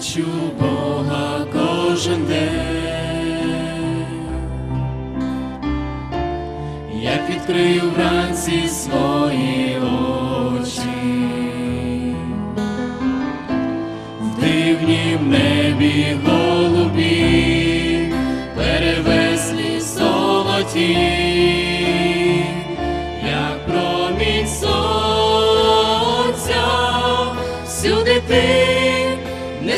бачу Бога кожен день, як відкрию вранці свої очі, в дивнім небі голубі, перевеслі золоті, як промінь сонця, всюди ти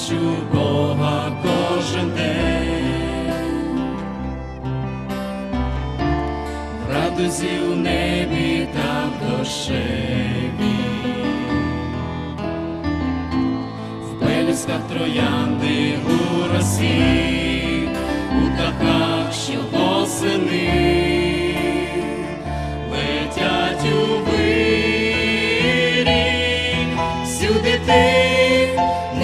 Бачу Бога кожен день, в радузі у небі та в дошеві, в пелюсках троянди у росі, у птахах,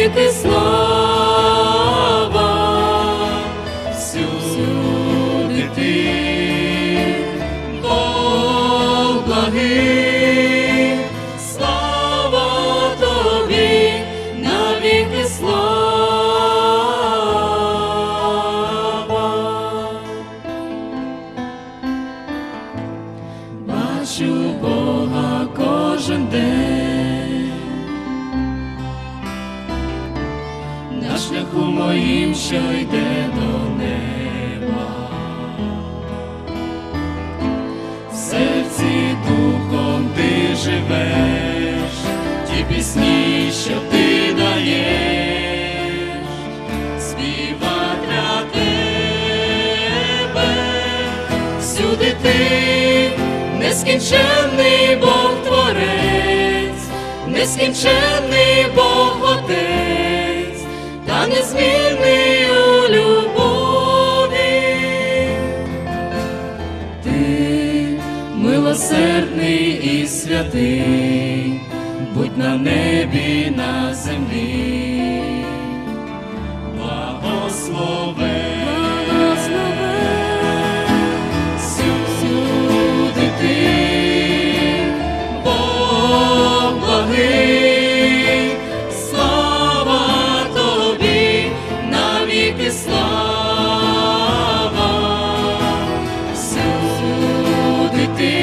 Навіки слава, всюди ти, Бог благий, слава тобі, навіки слава. Бачу Бога кожен день, шляху моїм, що йде до неба, в серці духом ти живеш, ті пісні, що ти даєш, співа для тебе, всюди ти, нескінченний Бог Творець, нескінченний Бог милосердний і святий, будь на небі, на землі, благослови, благослови. Всюди ти, Бог благий, слава тобі, навіки слава. ti